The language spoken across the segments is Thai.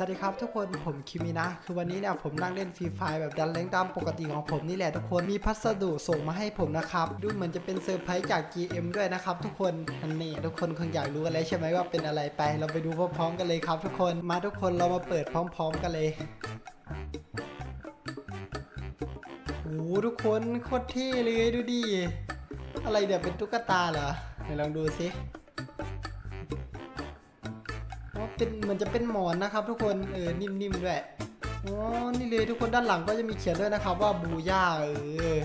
สวัสดีครับทุกคนผมคิมินะ คือวันนี้เนี่ยผมนั่งเล่นฟรีไฟแบบดันแรงตามปกติของผมนี่แหละทุกคนมีพัสดุส่งมาให้ผมนะครับ ดูเหมือนจะเป็นเซอร์ไพรส์จาก GM ด้วยนะครับทุกคนอันนี้ทุกคนคงอยากรู้กันแล้วใช่ไหมว่าเป็นอะไรไป เราไปดูพร้อมๆกันเลยครับ ทุกคนมาทุกคนเรามาเปิดพร้อม ๆ กันเลยโอ้โหทุกคนโคตรเท่เลยดูดิอะไรเดี๋ยวเป็นตุ๊กตาเหรอไหนลองดูสิ เป็นเหมือนจะเป็นหมอนนะครับ ทุกคนเออนิ่มๆด้วยอ๋อนี่เลยทุกคนด้านหลังก็จะมีเขียนด้วยนะครับว่าบูย่าเออ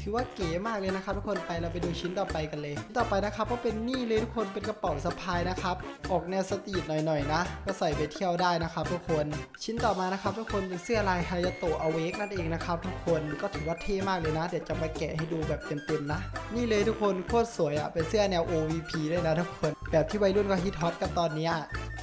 ถือว่าเก๋มากเลยนะครับ ทุกคนไปเราไปดูชิ้นต่อไปกันเลยชิ้นต่อไปนะครับก็เป็นนี่เลยทุกคนเป็นกระเป๋าสะพายนะครับ ออกแนวสตรีทหน่อยๆนะ ก็ใส่ไปเที่ยวได้นะครับ ทุกคนชิ้นต่อมานะครับ ทุกคนเป็นเสื้อลายไฮยาโตะอเวกนั่นเองนะครับ ทุกคนก็ถือว่าเท่มากเลยนะ เดี๋ยวจะมาแกะให้ดูแบบเต็มๆนะ นี่เลยทุกคนโคตรสวยอะเป็นเสื้อแนว OVP ด้วยนะทุกคน แบบที่วัยรุ่นก็ฮิตฮอตกันตอนนี้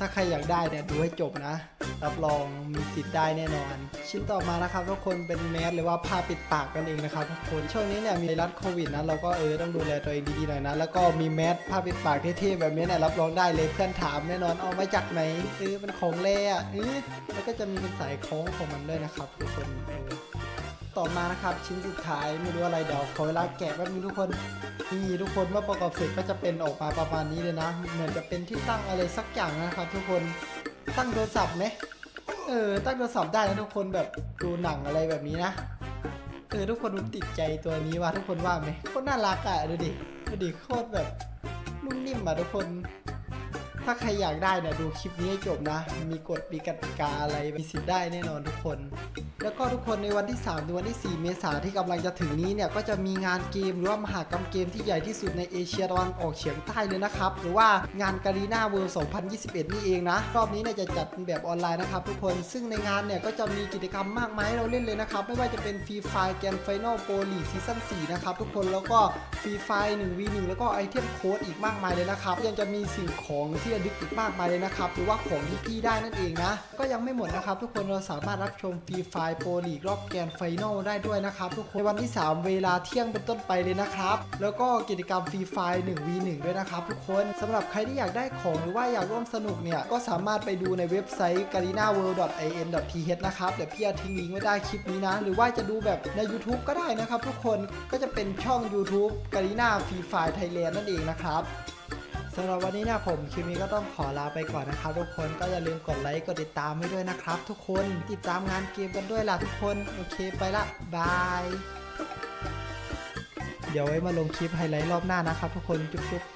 ถ้าใครอยากได้เนี่ยดูให้จบนะ รับรองมีสิทธิ์ได้แน่นอน ชิ้นต่อมานะครับทุกคนเป็นแมสหรือว่าผ้าปิดปากกันเองนะครับทุกคนช่วงนี้เนี่ยมีรัสโควิดนะเราก็เออต้องดูแลตัวเองดีๆหน่อยนะแล้วก็มีแมสผ้าปิดปากเท่ๆแบบนี้เนี่ยรับรองได้เลยเพื่อนถามแน่นอนเอามาจากไหนเออเป็นของเล่อะเออแล้วก็จะมีเป็นสายคล้องของมันด้วยนะครับทุกคนเออ ต่อมานะครับชิ้นสุดท้ายไม่รู้อะไรเดี๋ยวขอเวลาแกะแป๊บนึงทุกคนนี่ทุกคนเมื่อประกอบเสร็จก็จะเป็นออกมาประมาณนี้เลยนะ เหมือนจะเป็นที่ตั้งอะไรสักอย่างนะครับ ทุกคนตั้งโทรศัพท์ไหมเออตั้งโทรศัพท์ได้นะทุกคนแบบดูหนังอะไรแบบนี้นะเออทุกคนดูติดใจตัวนี้ว่ะทุกคนว่าไหมโคตรน่ารักอะดูดิดูดิโคตรแบบนุ่มนิ่มอะทุกคน ถ้าใครอยากได้เนี่ยดูคลิปนี้ให้จบนะ มีกฎมีกติกาอะไรมีสิทธิ์ได้แน่นอนทุกคน แล้วก็ทุกคนในวันที่3ถึงวันที่ 4 เมษายนที่กำลังจะถึงนี้เนี่ยก็จะมีงานเกมหรือว่ามหากรรมเกมที่ใหญ่ที่สุดในเอเชียตะวันออกเฉียงใต้เลยนะครับหรือว่างานการีนาเวิลด์2021 นี่เองนะรอบนี้เนี่ยจะจัดเป็นแบบออนไลน์นะครับทุกคนซึ่งในงานเนี่ยก็จะมีกิจกรรมมากมายให้เราเล่นเลยนะครับไม่ว่าจะเป็นฟรีไฟแกนไฟนอลโปรลีซีซั่น4นะครับทุกคนแล้วก็ฟรีไฟ 1 v 1 แล้วก็ไอเทมโค้ดอีกมากมายเลยนะครับยังจะมีสิ่งของที่ระลึกอีกมากมายเลยนะครับหรือว่าของที่พี่ได้นั่นเองนะก็ยังไม่หมดนะครับทุกคนเราสามารถรับชมฟรีไฟโปรลีกรอบแกนไฟนอลได้ด้วยนะครับทุกคนในวันที่ 3 เวลาเที่ยงเป็นต้นไปเลยนะครับ แล้วก็กิจกรรมฟรีไฟ1 v 1 ด้วยนะครับทุกคนสำหรับใครที่อยากได้ของหรือว่าอยากร่วมสนุกเนี่ย ก็สามารถไปดูในเว็บไซต์ garinaworld.in.th นะครับเดี๋ยวพี่จะทิ้งลิงก์ไว้ได้คลิปนี้นะ หรือว่าจะดูแบบใน YouTube ก็ได้นะครับทุกคนก็จะเป็นช่อง YouTube Garina Free Fire Thailand นั่นเองนะครับ สำหรับวันนี้เนี่ยผมคิวมีก็ต้องขอลาไปก่อนนะครับทุกคนก็อย่าลืมกดไลค์กดติดตามให้ด้วยนะครับ ทุกคนติดตามงานเกมกันด้วยล่ะทุกคนโอเคไปละบายเดี๋ยวไว้มาลงคลิปไฮไลท์รอบหน้านะครับทุกคนจุ๊บๆ